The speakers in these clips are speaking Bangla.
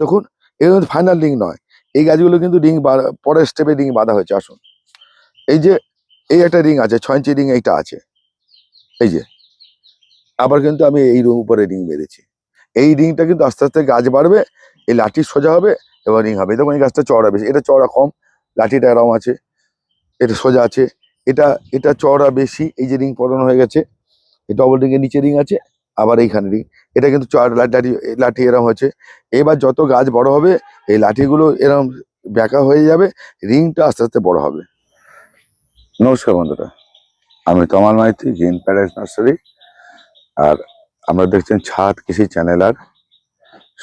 দেখুন এগুলো কিন্তু ফাইনাল রিং নয়। এই গাছগুলো কিন্তু রিং পরের স্টেপে রিং বাঁধা হয়েছে, আসুন। এই যে, এই একটা রিং আছে, ছয় ইঞ্চি রিং এইটা আছে। এই যে, আবার কিন্তু আমি এই রুম উপরে রিং বেঁধেছি এই রিংটা কিন্তু আস্তে আস্তে গাছ বাড়বে, এই লাঠি সোজা হবে এবং রিং হবে। দেখুন, এই গাছটা চড়া বেশি, এটা চড়া কম, লাঠিটা এরম আছে, এটা সোজা আছে। এটা এটা চওড়া বেশি, এই যে রিং পরানো হয়ে গেছে, এই ডবল রিং এর নিচে রিং আছে আবার এইখানে এটা কিন্তু লাঠি লাঠি এরম হচ্ছে এবার যত গাছ বড় হবে, এই লাঠিগুলো এরম ব্যাকা হয়ে যাবে, রিংটা আস্তে আস্তে বড় হবে। নমস্কার বন্ধুরা। আমি Tamal Maiti, green paradise nursery. আর আমরা দেখছেন ছাদ কৃষি চ্যানেল আর।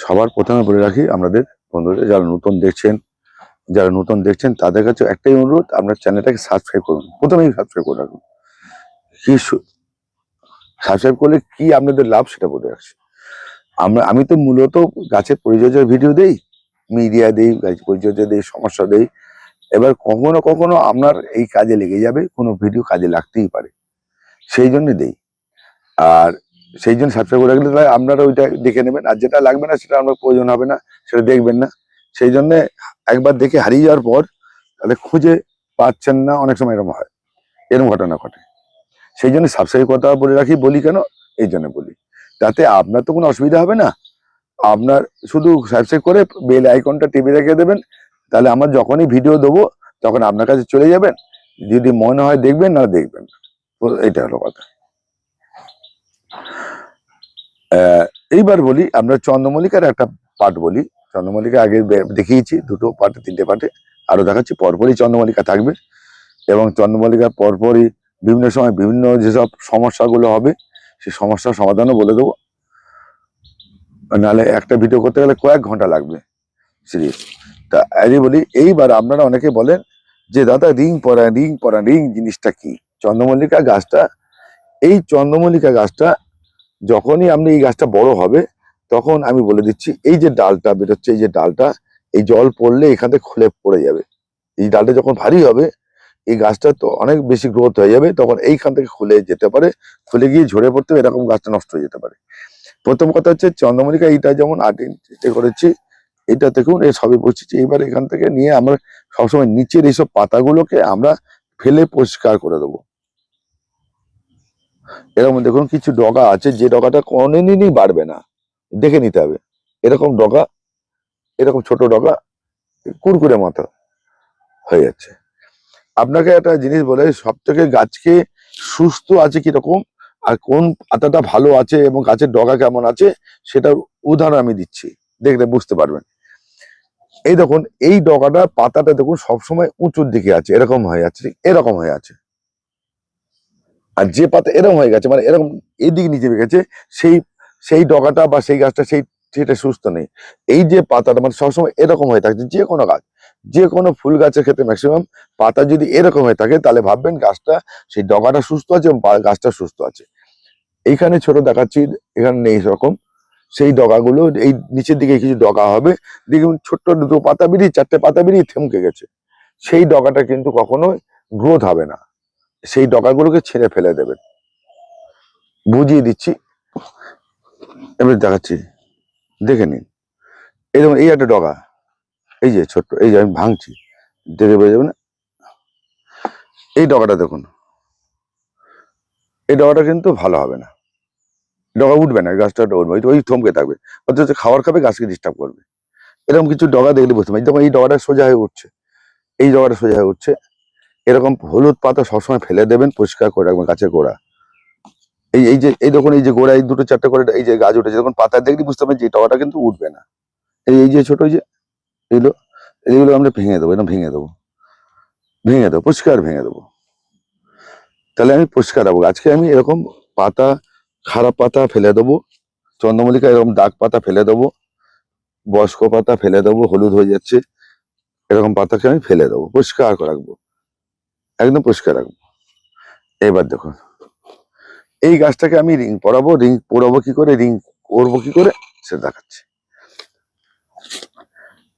সবার প্রথমে বলে রাখি, আমাদের বন্ধুদের যারা নতুন দেখছেন, যারা নতুন দেখছেন, তাদের কাছে একটাই অনুরোধ, আপনার চ্যানেলটাকে সাবস্ক্রাইব করুন। প্রথমেই সাবস্ক্রাইব করে রাখুন। কি সাবস্ক্রাইব করলে কি আপনাদের লাভ সেটা বলে রাখছি। আমরা, আমি তো মূলত গাছের পরিচর্যার ভিডিও দেই মিডিয়া দেই, গাছ পরিচর্যা দেই, সমস্যা দেই। এবার কখনো কখনো আপনার এই কাজে লেগে যাবে, কোনো ভিডিও কাজে লাগতেই পারে। সেই জন্য দেই। আর সেই জন্য সাবস্ক্রাইব করে রাখলে তাহলে আপনারা ওইটা দেখে নেবেন। আর যেটা লাগবে না সেটা আপনার প্রয়োজন হবে না, সেটা দেখবেন না। সেই জন্য একবার দেখে হারিয়ে যাওয়ার পর তাহলে খুঁজে পাচ্ছেন না, অনেক সময় এরকম হয়। এরকম ঘটনা ঘটে। সেই জন্য সাবস্ক্রাইব কথা বলে রাখি, বলি কেন? এই জন্য বলি। তাতে আপনার তো কোনো অসুবিধা হবে না। আপনার শুধু সাবস্ক্রাইব করে বেল আইকনটা টিপে রেখে দেবেন। তাহলে আমার যখনই ভিডিও দেবো, তখন আপনার কাছে চলে যাবেন। যদি মনে হয় দেখবেন, না দেখবেন। এটা হলো কথা। এইবার বলি, আমরা চন্দ্রমল্লিকার একটা পার্ট বলি। চন্দ্রমল্লিকা আগে দেখিয়েছি, দুটো পার্টে তিনটে পার্টে আরও দেখাচ্ছি, পরপরই চন্দ্রমল্লিকা থাকবে। এবং চন্দ্রমল্লিকা পরপরই বিভিন্ন সময় বিভিন্ন যেসব সমস্যাগুলো হবে সেই সমস্যার সমাধানও বলে দেবো। নাহলে একটা ভিডিও করতে গেলে কয়েক ঘণ্টা লাগবে সিরিয়াস তা আজই বলি, এইবার আপনারা অনেকে বলেন যে, দাদা, রিং পরা রিং পরা, রিং জিনিসটা কি? চন্দ্রমল্লিকা গাছটা, এই চন্দ্রমল্লিকা গাছটা যখনই আপনি এই গাছটা বড় হবে, তখন আমি বলে দিচ্ছি, এই যে ডালটা বেরোচ্ছে, এই যে ডালটা, এই জল পড়লে এখান খুলে পড়ে যাবে। এই ডালটা যখন ভারী হবে এই গাছটা তো অনেক বেশি গ্রোথ হয়ে যাবে, তখন এইখান থেকে খুলে যেতে পারে, খুলে গিয়ে ঝরে পড়তে এরকম গাছটা নষ্ট হয়ে যেতে পারে। প্রথম কথা হচ্ছে চন্দ্রমল্লিকা, এইটা যেমন আট ইঞ্চিতে করেছি এটা দেখুন এই সবই বসেছি। এবার এখান থেকে নিয়ে আমরা সবসময় নিচের এইসব পাতাগুলোকে আমরা ফেলে পরিষ্কার করে দেবো। এরকম দেখুন, কিছু ডগা আছে, যে ডগাটা কোনোদিনই বাড়বে না। দেখে নিতে হবে। এরকম ডগা, এরকম ছোট ডগা, কুরকুরে মাথা হয়ে যাচ্ছে। আপনাকে একটা জিনিস বলে সব থেকে গাছকে সুস্থ আছে কীরকম? আর কোন পাতাটা ভালো আছে এবং গাছের ডগা কেমন আছে, সেটার উদাহরণ আমি দিচ্ছি। দেখলে বুঝতে পারবেন। এই দেখুন, এই ডগাটা পাতাটা দেখুন সবসময় উঁচুর দিকে আছে, এরকম হয়ে আছে, এরকম হয়ে আছে। আর যে পাতা এরকম হয়ে গেছে মানে এরকম এদিকে নিচে গেছে, সেই সেই ডগাটা বা সেই গাছটা সেই, সেটা সুস্থ নেই। এই যে পাতাটা মানে সবসময় এরকম হয়ে থাকছে, যে কোনো গাছ। যে কোনো ফুল গাছের ক্ষেত্রে ম্যাক্সিমাম পাতা যদি এরকম হয়ে থাকে, তাহলে ভাববেন গাছটা, সেই ডগাটা সুস্থ আছে এবং গাছটা সুস্থ আছে। এইখানে ছোট দেখাচ্ছি, এখানে নেই সেরকম সেই ডগাগুলো, এই নিচের দিকে কিছু ডগা হবে। দেখুন, ছোট্ট দুটো পাতা বেরিয়ে, চারটে পাতা বেরিয়ে থমকে গেছে। সেই ডগাটা কিন্তু কখনোই গ্রোথ হবে না। সেই ডগাগুলোকে ছেড়ে ফেলে দেবেন। বুঝিয়ে দিচ্ছি। এবার দেখাচ্ছি। দেখে নিন। দেখুন, এই একটা ডগা। এই যে ছোট্ট, এই যে আমি ভাঙছি দেখে বেড়ে যাবে না এই ডগাটা দেখুন। এই ডগাটা কিন্তু ভালো হবে না। ডগা উঠবে না গাছটা উঠবে, ওই- থমকে থাকবে, অথচ খাবার খাবে, গাছকে ডিস্টার্ব করবে। এরকম কিছু ডগা দেখলে বুঝতে পারি দেখুন, এই ডগাটা সোজা হয়ে উঠছে, এই ডগাটা সোজা হয়ে উঠছে। এরকম হলুদ পাতা সবসময় ফেলে দেবেন, পরিষ্কার করে রাখবেন গাছের গোড়া। এই এই যে, এই দেখুন, এই যে গোড়া এই দুটো চারটে করে, এই যে গাছ উঠেছে যখন পাতা দেখলে বুঝতে পারবেন যে ডগাটা কিন্তু উঠবে না। এই এই যে ছোট যে এগুলো এগুলো আমরা ভেঙে দেবো এরকম ভেঙে দেবো। ভেঙে দেবো, পরিষ্কার ভেঙে দেবো। তাহলে আমি পরিষ্কার রাখব আজকে আমি এরকম পাতা, খারাপ পাতা ফেলে দেবো, চন্দ্রমল্লিকা এরকম দাগ পাতা ফেলে দেবো, বয়স্ক পাতা ফেলে দেবো, হলুদ হয়ে যাচ্ছে, এরকম পাতাকে আমি ফেলে দেবো, পরিষ্কার করে রাখব, একদম পরিষ্কার রাখব। এবার দেখুন, এই গাছটাকে আমি রিং পরাবো রিং পরাবো কি করে, রিং করব কি করে সেটা দেখাচ্ছি।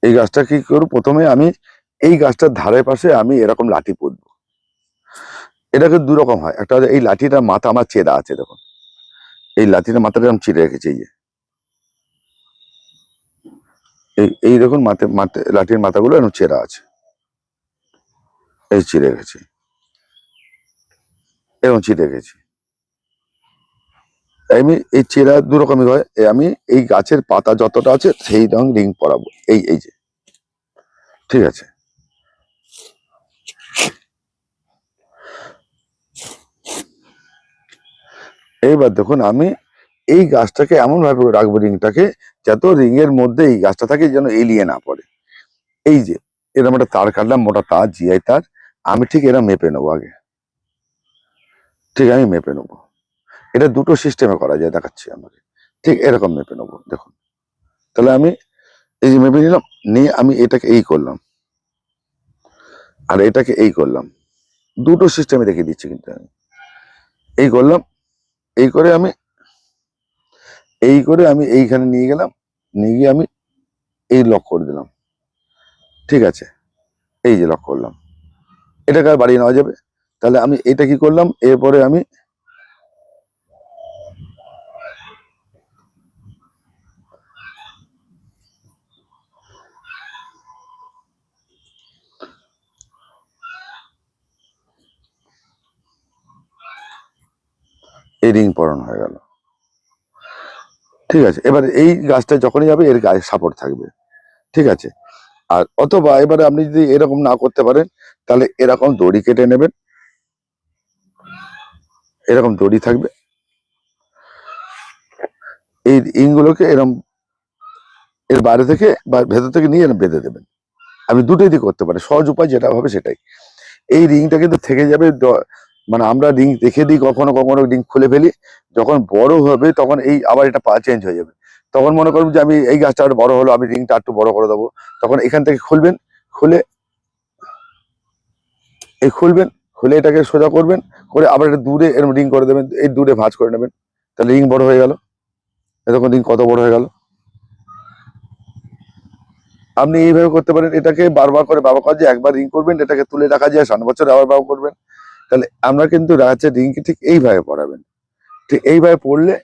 এই গাছটা কি করব? প্রথমে আমি এই গাছটার ধারে পাশে আমি এরকম লাঠি পুঁতবো। এটাকে দু রকম হয়। একটা এই লাঠিটার মাথা আমার চেরা আছে, দেখুন। এই লাঠিটার মাথাটা আমি চিড়ে রেখেছি, এই যে। এই দেখুন মাথে মাথে লাঠির মাথাগুলো এরকম চেরা আছে। এই চিড়ে গেছে এরকম চিড়ে গেছে আমি এই চেরা দু রকমের হয়। আমি এই গাছের পাতা যতটা আছে সেই রং রিং পরাবো। এই এই যে। ঠিক আছে। এইবার দেখুন, আমি এই গাছটাকে এমন ভাবে রাখব রিংটাকে, যাতে রিং এর মধ্যে এই গাছটা থাকে যেন এলিয়ে না পড়ে। এই যে এরকম একটা তার কাটলাম, মোটা তার, জিআই তার। আমি ঠিক এরা মেপে নেব আগে। ঠিক আমি মেপে নেব। এটা দুটো সিস্টেমে করা যায়, দেখাচ্ছি আমাকে ঠিক এরকম মেপে নেব, দেখুন। তাহলে আমি এই যে মেপে নিলাম, নিয়ে আমি এটাকে এই করলাম। আর এটাকে এই করলাম। দুটো সিস্টেমে দেখিয়ে দিচ্ছি কিন্তু আমি। এই করলাম, এই করে আমি, এই করে আমি এইখানে নিয়ে গেলাম, নিয়ে গিয়ে আমি এই লক করে দিলাম। ঠিক আছে? এই যে লক করলাম। এটাকে আর বাড়িয়ে নেওয়া যাবে। তাহলে আমি এটা কি করলাম? এরপরে আমি এই রিং পরানো হয়ে গেল। ঠিক আছে, এবার এই গাছটা যখনই যাবে এর গায়ে সাপোর্ট থাকবে। ঠিক আছে, আর অথবা এবারে আপনি যদি এরকম না করতে পারেন, তাহলে এরকম দড়ি কেটে নেবেন। এরকম দড়ি থাকবে। এই ইংগুলোকে এরকম এর বাইরে থেকে বা ভেতর থেকে নিয়ে বেঁধে দেবেন। আপনি দুটোই দিয়ে করতে পারেন, সহজ উপায় যেটা হবে সেটাই। এই রিংটা কিন্তু থেকে যাবে মানে আমরা রিং দেখে দিই কখনো কখনো রিং খুলে ফেলি। যখন বড় হবে তখন এই আবার এটা পা চেঞ্জ হয়ে যাবে। তখন মনে করুন যে আমি এই গাছটা আর বড় হলো আমি রিংটা একটু বড় করে দেবো। তখন এখান থেকে খুলবেন খুলে এই খুলবেন খুলে এটাকে সোজা করবেন করে আবার এটা দূরে এরকম রিং করে দেবেন এই দূরে ভাঁজ করে নেবেন। তাহলে রিং বড় হয়ে গেল। এরকম রিং কত বড় হয়ে গেল? আপনি এইভাবে করতে পারেন। এটাকে বারবার করে করা যায় একবার রিং করবেন এটাকে তুলে রাখা যায় সাত বছর আবার ব্যবহার করবেন। তাহলে আমরা কিন্তু গাছের রিংকে ঠিক এইভাবে পড়াবেন। ঠিক এইভাবে পড়লে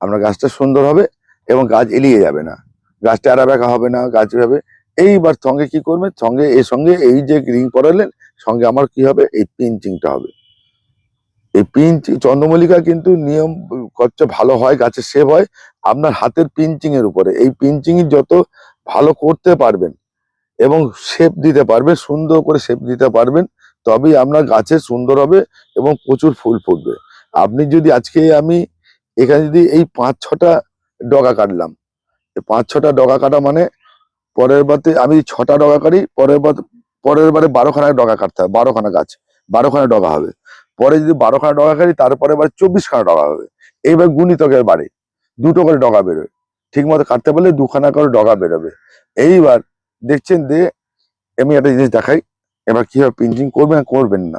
আপনার গাছটা সুন্দর হবে এবং গাছ এলিয়ে যাবে না। গাছটা আড়া বেঁকা হবে না, গাছ হবে এইবার সঙ্গে কি করবেন? সঙ্গে, এর সঙ্গে এই যে রিং পড়ালেন সঙ্গে আমার কি হবে? এই পিঞ্চিংটা হবে। এই পিঞ্চিং, চন্দ্রমল্লিকা কিন্তু নিয়ম করছে ভালো হয় গাছের সেভ হয়। আপনার হাতের পিঞ্চিং এর উপরে, এই পিঞ্চিং যত ভালো করতে পারবেন এবং শেপ দিতে পারবেন, সুন্দর করে শেপ দিতে পারবেন তবেই আপনার গাছে সুন্দর হবে এবং প্রচুর ফুল ফুটবে। আপনি যদি আজকে আমি এখানে যদি এই পাঁচ ছটা ডগা কাটলাম পাঁচ ছটা ডগা কাটা মানে পরের বারে আমি ছটা ডগা কাটি, পরের বার, পরের বারে বারোখানা ডগা কাটতে হবে, বারোখানা গাছ, বারোখানা ডগা হবে। পরে যদি বারোখানা ডগা কাটি তারপরে বার চব্বিশখানা ডগা হবে। এইবার গুণিতকের বাড়ে, দুটো করে ডগা বেরোয়। ঠিক মতো কাটতে পারলে দুখানা করে ডগা বেরোবে। এইবার দেখছেন যে, আমি একটা জিনিস দেখাই। এবার কীভাবে পিঞ্চিং করবেন করবেন না?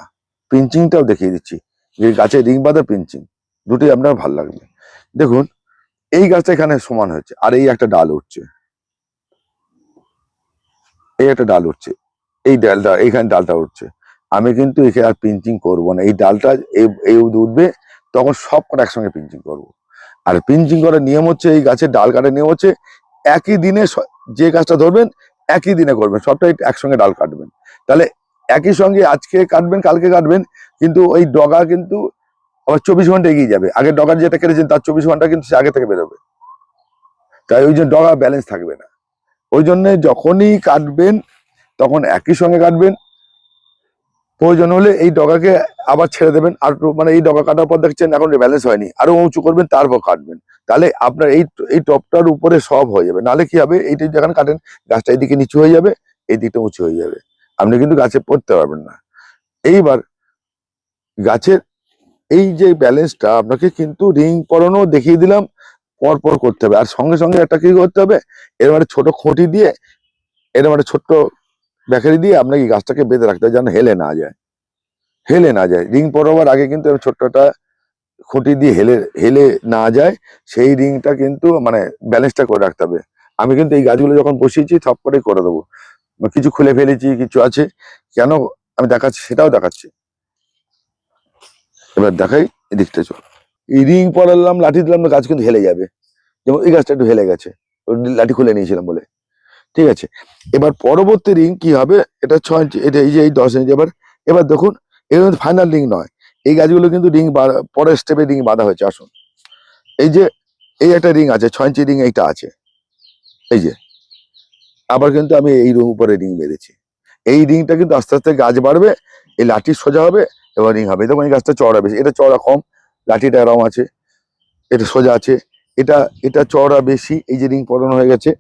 পিঞ্চিংটাও দেখিয়ে দিচ্ছি। যে গাছে রিং বাঁধা পিঞ্চিং দুটোই আপনার ভালো লাগবে। দেখুন, এই গাছটা এখানে সমান হয়েছে, আর এই একটা ডাল উঠছে। এই একটা ডাল উঠছে। এই ডালটা, এইখানে ডালটা উঠছে। আমি কিন্তু এখানে আর পিঞ্চিং করব না। এই ডালটা এই- উঠবে, তখন সব কটা একসঙ্গে পিঞ্চিং করব। আর পিঞ্চিং করার নিয়ম হচ্ছে, এই গাছের ডাল কাটার নিয়ম হচ্ছে, একই দিনে যে গাছটা ধরবেন একই দিনে করবেন, সবটাই একসঙ্গে ডাল কাটবেন। তাহলে একই সঙ্গে আজকে কাটবেন, কালকে কাটবেন, কিন্তু ওই ডগা কিন্তু আবার চব্বিশ ঘণ্টা এগিয়ে যাবে। আগে ডগার যেটা কেটেছেন, তার চব্বিশ ঘণ্টা কিন্তু সে আগে থেকে বেরোবে। তাই ওই জন্য ডগা ব্যালেন্স থাকবে না। ওই জন্যে যখনই কাটবেন, তখন একই সঙ্গে কাটবেন প্রয়োজন হলে এই ডগাকে আবার ছেড়ে দেবেন। আর মানে এই ডগা কাটার পর দেখছেন এখন ব্যালেন্স হয়নি। আরও উঁচু করবেন, তারপর কাটবেন। তাহলে আপনার এই এই টপটার উপরে সব হয়ে যাবে। নাহলে কি হবে? এইটা যখন কাটেন, গাছটা এইদিকে নিচু হয়ে যাবে, এই দিকটা উঁচু হয়ে যাবে। আপনি কিন্তু গাছে পড়তে পারবেন না। এইবার গাছের এই যে ব্যালেন্সটা, আপনাকে কিন্তু রিং পরানো দেখিয়ে দিলাম পর পর করতে হবে। আর সঙ্গে সঙ্গে একটা কি করতে হবে? এরকম একটা ছোট খুঁটি দিয়ে এরকম একটা ছোট্ট ব্যাকারি দিয়ে আপনাকে গাছটাকে বেঁধে রাখতে হবে যেন হেলে না যায়। হেলে না যায়। রিং পরাবার আগে কিন্তু এরকম ছোট্ট একটা খুঁটি দিয়ে হেলে হেলে না যায়, সেই রিংটা কিন্তু মানে ব্যালেন্সটা করে রাখতে হবে। আমি কিন্তু এই গাছগুলো যখন বসিয়েছি সব কটাই করে দেবো। কিছু খুলে ফেলেছি, কিছু আছে, কেন আমি দেখাচ্ছি, সেটাও দেখাচ্ছি। এবার দেখাই, এদিকটা চল। এই রিং পরালাম, লাঠি দিলাম, গাছ কিন্তু হেলে যাবে। যেমন এই গাছটা একটু হেলে গেছে। লাঠি খুলে নিয়েছিলাম বলে। ঠিক আছে? এবার পরবর্তী রিং কি হবে? এটা ছয় ইঞ্চি এটা এই যে এই দশ ইঞ্চি এবার এবার দেখুন, এগুলো ফাইনাল রিং নয়। এই গাছগুলো কিন্তু রিং পরের স্টেপে রিং বাঁধা হয়েছে, আসুন। এই যে, এই একটা রিং আছে, ছয় ইঞ্চি রিং এইটা আছে। এই যে, আবার কিন্তু আমি এই রুম উপরে রিং বেঁধেছি। এই রিংটা কিন্তু আস্তে আস্তে গাছ বাড়বে, এই লাঠি সোজা হবে এবং রিং হবে। দেখুন, এই গাছটা চড়া বেশি, এটা চড়া কম, লাঠিটা এরম আছে, এটা সোজা আছে। এটা এটা চড়া বেশি, এই যে রিং পরানো হয়ে গেছে।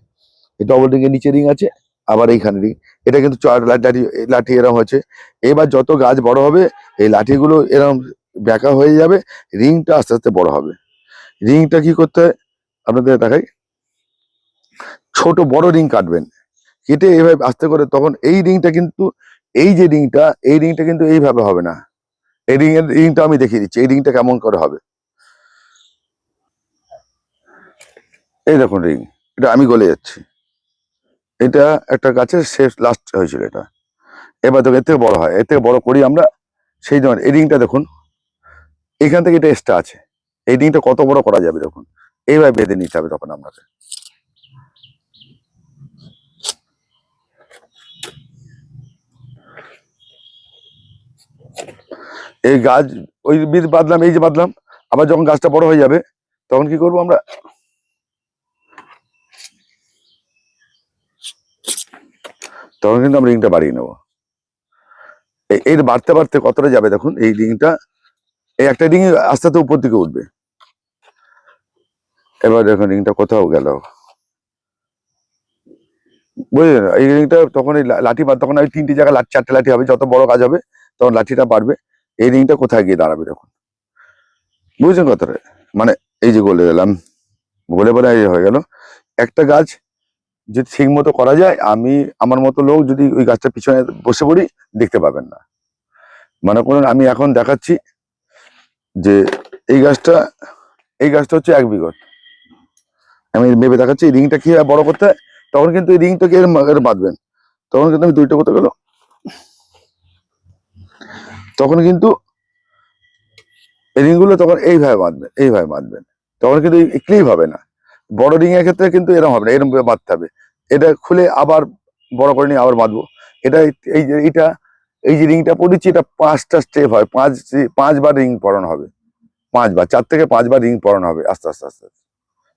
এই ডবল রিং এর নিচে রিং আছে, আবার এইখানে রিং এটা কিন্তু লাঠি লাঠি এরম হয়েছে। এবার যত গাছ বড় হবে, এই লাঠিগুলো এরম ব্যাকা হয়ে যাবে রিংটা আস্তে আস্তে বড় হবে। রিংটা কি করতে হয়? আপনাদের দেখাই। ছোট বড় রিং কাটবেন। কেটে এইভাবে আস্তে করে তখন এই রিংটা কিন্তু, এই যে রিংটা এই রিংটা কিন্তু এইভাবে হবে না। এই রিং এর রিংটা আমি দেখিয়ে দিচ্ছি, এই রিংটা কেমন করে হবে। এই দেখুন রিং এটা আমি গলে যাচ্ছি। এটা একটা গাছের শেষ লাস্ট হয়েছিল এটা। এবার দেখুন এর থেকে বড় হয়। এর থেকে বড় করি আমরা সেই জন্য এডিংটা দেখুন, এখান থেকে এটা এক্সট্রা আছে। এডিংটা কত বড় করা যাবে দেখুন। এইভাবে বেঁধে নিতে হবে তখন আপনাকে এই গাছ, ওই বীজ বাঁধলাম, এই যে বাঁধলাম, আবার যখন গাছটা বড় হয়ে যাবে, তখন কি করব আমরা? তখন কিন্তু আমরা রিংটা বাড়িয়ে নেব। এই- এর বাড়তে বাড়তে কতটা যাবে দেখুন? এই রিংটা এই একটা রিং আস্তে আস্তে উপর দিকে উঠবে। এবার দেখুন রিংটা কোথাও গেল। বুঝলেন? এই রিংটা তখন এই লাঠি তখন ওই তিনটি জায়গায় লাঠি, চারটে লাঠি হবে। যত বড় কাজ হবে, তখন লাঠিটা বাড়বে। এই রিংটা কোথায় গিয়ে দাঁড়াবে দেখুন? বুঝলেন কথাটা মানে এই যে গলে গেলাম গলে এই হয়ে গেল। একটা গাছ যদি ঠিক মতো করা যায়, আমি আমার মতো লোক যদি ওই গাছটা পিছনে বসে পড়ি, দেখতে পাবেন না। মনে করুন, আমি এখন দেখাচ্ছি যে এই গাছটা এই গাছটা হচ্ছে এক বিঘত আমি ভেবে দেখাচ্ছি, এই রিংটা কি বড় করতে হয়, তখন কিন্তু এই রিংটাকে এরম বাঁধবেন। তখন কিন্তু আমি দুইটা করতে গেল। তখন কিন্তু এই রিংগুলো তখন এইভাবে বাঁধবেন এইভাবে বাঁধবেন। তখন কিন্তু ক্লিপ হবে না। বড় রিং এর ক্ষেত্রে কিন্তু এরকম হবে না, এরকম বাঁধতে হবে। এটা খুলে আবার বড় করে নিয়ে আবার বাঁধবো। এটা এই যে এইটা, এই যে রিংটা পড়েছি, এটা পাঁচটা স্টেপ হয়। পাঁচ, পাঁচবার রিং পরানো হবে। পাঁচবার, চার থেকে পাঁচবার রিং পরানো হবে আস্তে আস্তে আস্তে আস্তে।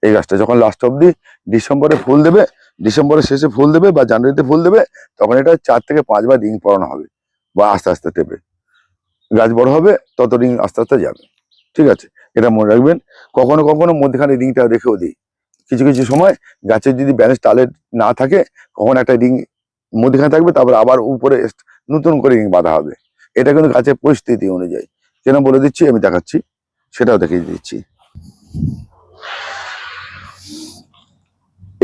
এই গাছটা যখন লাস্ট অব্দি ডিসেম্বরে ফুল দেবে, ডিসেম্বরের শেষে ফুল দেবে বা জানুয়ারিতে ফুল দেবে, তখন এটা চার থেকে পাঁচবার রিং পরানো হবে বা আস্তে আস্তে টেপে গাছ বড় হবে, তত রিং আস্তে আস্তে যাবে। ঠিক আছে? এটা মনে রাখবেন। কখনো কখনো মধ্যখানে রিংটা রেখেও দিই। কিছু কিছু সময় গাছের যদি ব্যালেন্স টালে না থাকে, কখন একটা রিং মধ্যখানে থাকবে, তারপর আবার উপরে নতুন করে রিং বাঁধা হবে। এটা কিন্তু গাছের পরিস্থিতি অনুযায়ী। কেন বলে দিচ্ছি, আমি দেখাচ্ছি, সেটাও দেখিয়ে দিচ্ছি।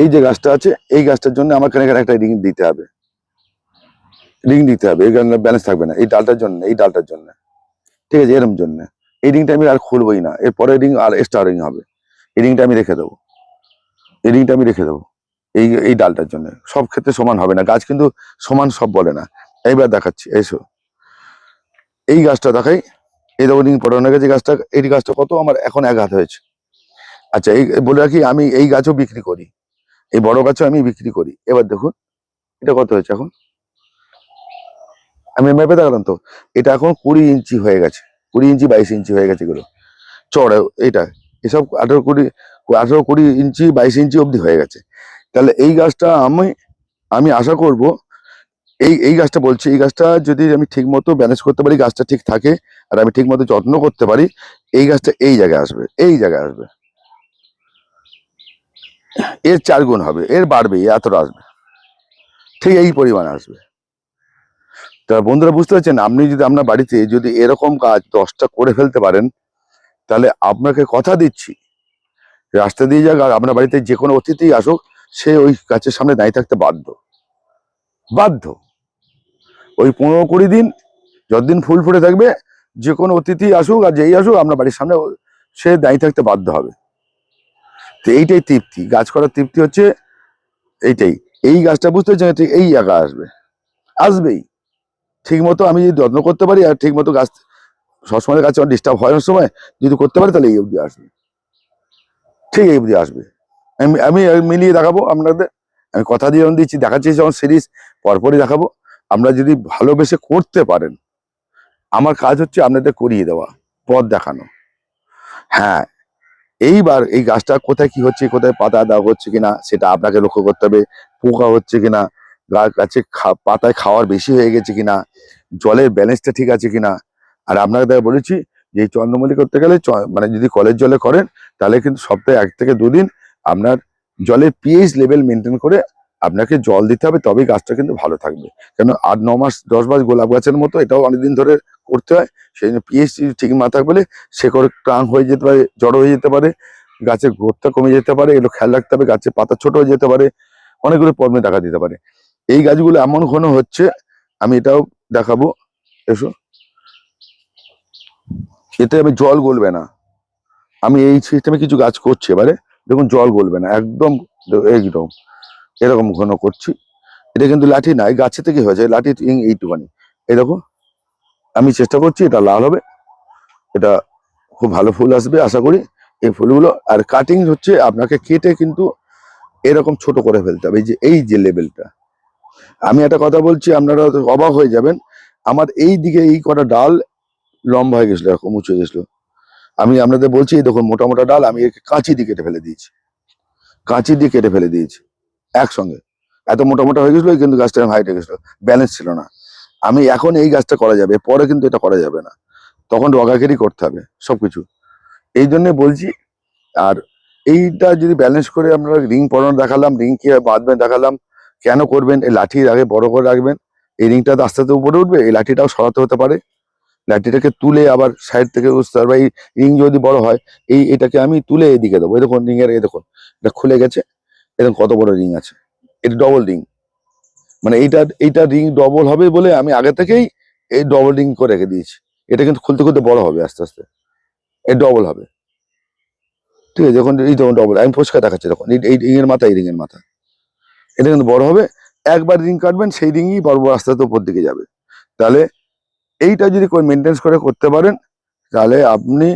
এই যে গাছটা আছে, এই গাছটার জন্য আমার এখানে একটা রিং দিতে হবে। রিং দিতে হবে, এই কারণে ব্যালেন্স থাকবে না, এই ডালটার জন্য, এই ডালটার জন্য। ঠিক আছে, এরম জন্য। এই রিংটা আমি আর খুলবই না, এরপরে রিং আর এক্সট্রা রিং হবে। এই রিংটা আমি রেখে দেবো। এই রিংটা আমি রেখে দেবো। এই এই ডালটার জন্য। সব ক্ষেত্রে সমান হবে না। গাছ কিন্তু সমান সব বলে না। এইবার দেখাচ্ছি, এসো। এই গাছটা দেখাই। এই দেখো রিং পড়ানো গেছে গাছটা, এই গাছটা কত আমার এখন এক হাত হয়েছে। আচ্ছা এই বলে রাখি, আমি এই গাছও বিক্রি করি। এই বড় গাছও আমি বিক্রি করি। এবার দেখুন, এটা কত হয়েছে এখন? আমি মেপে দেখালাম তো। এটা এখন কুড়ি ইঞ্চি হয়ে গেছে। কুড়ি ইঞ্চি বাইশ ইঞ্চি হয়ে গেছে এগুলো। চড়া এটা এসব আঠেরো কুড়ি আঠেরো কুড়ি ইঞ্চি, বাইশ ইঞ্চি অবধি হয়ে গেছে। তাহলে এই গাছটা আমি আমি আশা করব, এই এই গাছটা বলছি, এই গাছটা যদি আমি ঠিক মতো ব্যালেন্স করতে পারি, গাছটা ঠিক থাকে, আর আমি ঠিক মতো যত্ন করতে পারি, এই গাছটা এই জায়গায় আসবে, এই জায়গায় আসবে। এর চার গুণ হবে, এর বাড়বে এতটা আসবে। ঠিক এই পরিমাণ আসবে। তা বন্ধুরা বুঝতে পারছেন, আপনি যদি আপনার বাড়িতে যদি এরকম কাজ দশটা করে ফেলতে পারেন তাহলে আপনাকে কথা দিচ্ছি। রাস্তা দিয়ে যাক, আর আপনার বাড়িতে যে কোনো অতিথি আসুক, সে ওই গাছের সামনে দাঁড়িয়ে থাকতে বাধ্য। বাধ্য। ওই পনেরো কুড়ি দিন, যতদিন ফুল ফুটে থাকবে, যে কোনো অতিথি আসুক আর যেই আসুক, আপনার বাড়ির সামনে সে দাঁড়িয়ে থাকতে বাধ্য হবে। তো এইটাই তৃপ্তি, গাছ করার তৃপ্তি হচ্ছে এইটাই। এই গাছটা বুঝতে পারছেন ঠিক এই জায়গা আসবে। আসবেই। ঠিক মতো আমি যদি যত্ন করতে পারি আর ঠিক মতো গাছ সবসময় গাছ ডিস্টার্ব হয় সময় যদি করতে পারি তাহলে এই অবধি আসবে। ঠিক এই অবধি আসবে। আমি আমি মিলিয়ে দেখাবো আপনাদের। আমি কথা দিয়ে যেমন দিচ্ছি, দেখাচ্ছি যখন সিরিজ পরপরই দেখাবো। আমরা যদি ভালোবেসে করতে পারেন, আমার কাজ হচ্ছে আপনাদের করিয়ে দেওয়া, পথ দেখানো। হ্যাঁ এইবার এই গাছটা কোথায় কি হচ্ছে, কোথায় পাতা দেওয়া হচ্ছে কিনা, সেটা আপনাকে লক্ষ্য করতে হবে। পোকা হচ্ছে কিনা, গাছে খা- পাতায় খাওয়ার বেশি হয়ে গেছে কিনা, জলের ব্যালেন্সটা ঠিক আছে কিনা আর আপনাকে তাই বলেছি যে এই চন্দ্রমল্লিকা করতে গেলে মানে যদি কলের জলে করেন, তাহলে কিন্তু সপ্তাহে এক থেকে দুদিন আপনার জলের পিএইচ লেভেল মেনটেন করে আপনাকে জল দিতে হবে, তবেই গাছটা কিন্তু ভালো থাকবে। কেন আট, ন মাস, দশ মাস গোলাপ গাছের মতো এটাও অনেকদিন ধরে করতে হয়, সেই জন্য পিএইচ ঠিক না থাকলে শেকড় টাং হয়ে যেতে পারে, জড়ো হয়ে যেতে পারে, গাছের গ্রোথটা কমে যেতে পারে, এগুলো খেয়াল রাখতে হবে, গাছের পাতা ছোট হয়ে যেতে পারে, অনেকগুলো প্রবলেম দেখা দিতে পারে। এই গাছগুলো এমন ঘন হচ্ছে, আমি এটাও দেখাবো, এসো। এতে আমি জল গলবে না। আমি এই সিস্টেমে কিছু গাছ করছি এবারে। দেখুন, জল গলবে না। একদম একদম এরকম ঘন করছি। এটা কিন্তু লাঠি নাই গাছে থেকে হয়েছে। লাঠি এই- এইটুখানি। এই দেখো, আমি চেষ্টা করছি, এটা লাল হবে। এটা খুব ভালো ফুল আসবে, আশা করি। এই ফুলগুলো, আর কাটিং হচ্ছে আপনাকে কেটে কিন্তু এরকম ছোট করে ফেলতে হবে। এই যে এই যে লেভেলটা আমি একটা কথা বলছি, আপনারা অবাক হয়ে যাবেন। আমার এই দিকে এই কটা ডাল লম্বা হয়ে গেছিল এরকম উঁচু হয়ে গেছিল। আমি আপনাদের বলছি দেখুন মোটা মোটা ডাল, আমি একে কাঁচি দিয়ে কেটে ফেলে দিয়েছি। কাঁচি দিয়ে কেটে ফেলে দিয়েছি, একসঙ্গে। এত মোটা মোটা হয়ে গেছিল, কিন্তু গাছটা হাইট হয়ে গেছিল। ব্যালেন্স ছিল না। আমি এখন এই গাছটা করা যাবে পরে কিন্তু এটা করা যাবে না। তখন রগাকেরই করতে হবে সব কিছু এই জন্যে বলছি, আর এইটা যদি ব্যালেন্স করে আপনারা রিং পরানো দেখালাম, রিং কি বাঁধবেন দেখালাম, কেন করবেন? এই লাঠির আগে বড় করে রাখবেন। এই রিংটা আস্তে আস্তে উপরে উঠবে, এই লাঠিটাও সরাতে হতে পারে। লাঠিটাকে তুলে আবার সাইড থেকে বুঝতে পারবে এই রিং যদি বড় হয়, এই এটাকে আমি তুলে এদিকে দেবো। এই দেখুন রিং এর, এই দেখুন, এটা খুলে গেছে। এরকম কত বড় রিং আছে। এটা ডবল রিং মানে এইটা এইটা রিং ডবল হবে বলে আমি আগে থেকেই এই ডবল রিং করে রেখে দিয়েছি। এটা কিন্তু খুলতে খুলতে বড় হবে আস্তে আস্তে। এ ডবল হবে। ঠিক আছে, যখন এই তখন ডবল আমি পরিষ্কার দেখাচ্ছি তখন এই এই রিং এর মাথা এই রিং এর মাথা এটা কিন্তু বড় হবে। একবার রিং কাটবেন, সেই রিংই বড় বড় আস্তে আস্তে উপর দিকে যাবে। তাহলে এইটা যদি মেনটেন্স করে করতে পারেন, তাহলে আপনি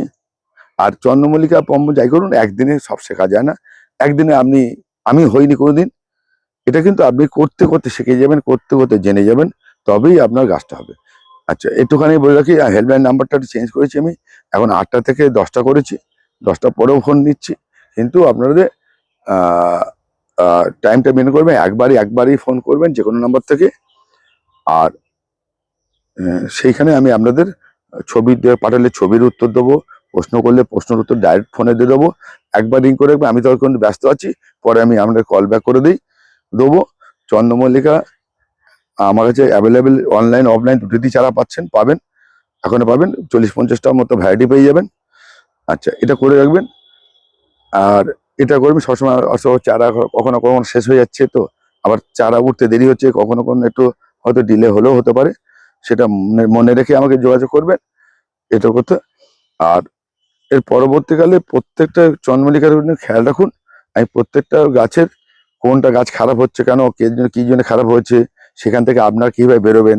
আর চন্দ্রমল্লিকা পম্প যাই করুন, একদিনে সব শেখা যায় না। একদিনে আপনি, আমি হইনি কোনোদিন। এটা কিন্তু আপনি করতে করতে শিখে যাবেন, করতে করতে জেনে যাবেন, তবেই আপনার গাছটা হবে। আচ্ছা একটুখানি বলে রাখি হেল্পলাইন নাম্বারটা চেঞ্জ করেছি আমি। এখন আটটা থেকে দশটা করেছি, দশটা পরেও ফোন নিচ্ছি। কিন্তু আপনাদের টাইমটা মেনে করবেন, একবারই একবারই ফোন করবেন যে কোনো নাম্বার থেকে। আর সেইখানে আমি আপনাদের ছবি পাঠালে ছবির উত্তর দেবো, প্রশ্ন করলে প্রশ্নের উত্তর ডাইরেক্ট ফোনে দিয়ে দেবো। একবার রিং করে রাখবেন আমি তখন ব্যস্ত আছি, পরে আমি আপনাদের কল ব্যাক করে দিই, দেবো। চন্দ্রমল্লিকা, আমার কাছে অ্যাভেলেবেল অনলাইন অফলাইন দুটিতেই চারা পাচ্ছেন, পাবেন। এখনও পাবেন, চল্লিশ পঞ্চাশটার মতো ভ্যারাইটি পেয়ে যাবেন। আচ্ছা এটা করে রাখবেন। আর এটা করবেন, সবসময় অসহ চারা কখনো কখনো শেষ হয়ে যাচ্ছে, তো আবার চারা উঠতে দেরি হচ্ছে, কখনো কখনো একটু হয়তো ডিলে হলেও হতে পারে। সেটা মনে রেখে আমাকে যোগাযোগ করবেন, এটা করতে। আর এর পরবর্তীকালে প্রত্যেকটা চন্দ্রমল্লিকার জন্য খেয়াল রাখুন, আমি প্রত্যেকটা গাছের কোনটা গাছ খারাপ হচ্ছে কেন, কে কি জন্য খারাপ হয়েছে, সেখান থেকে আপনার কীভাবে বেরোবেন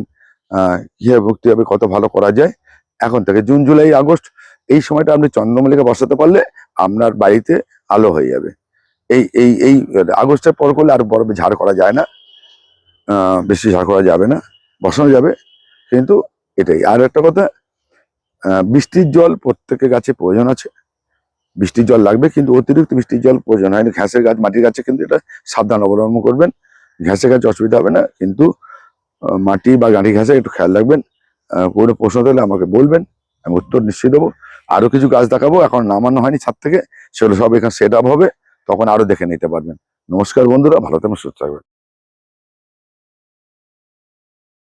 কীভাবে ভক্তি হবে, কত ভালো করা যায়। এখন থেকে জুন, জুলাই, আগস্ট, এই সময়টা আপনি চন্দ্রমল্লিকা বসাতে পারলে আপনার বাড়িতে আলো হয়ে যাবে। এই এই এই আগস্টের পর করলে আর বড় ঝাড় করা যায় না বেশি ঝাড় করা যাবে না, বসানো যাবে। কিন্তু এটাই। আর একটা কথা বৃষ্টির জল প্রত্যেকের গাছে প্রয়োজন আছে। বৃষ্টির জল লাগবে কিন্তু অতিরিক্ত বৃষ্টির জল প্রয়োজন হয় না। ঘাসের গাছ, মাটির গাছে কিন্তু এটা সাবধান অবলম্বন করবেন। ঘাসের গাছে অসুবিধা হবে না, কিন্তু মাটি বা গাঁটি ঘাসে একটু খেয়াল রাখবেন। কোনো প্রশ্ন থাকলে আমাকে বলবেন, আমি উত্তর নিশ্চয়ই দেবো। আরও কিছু গাছ দেখাবো, এখন নামানো হয়নি ছাদ থেকে, সেগুলো সব এখানে সেট আপ হবে, তখন আরও দেখে নিতে পারবেন। নমস্কার বন্ধুরা, ভালো থাকবেন, সুস্থ থাকবেন।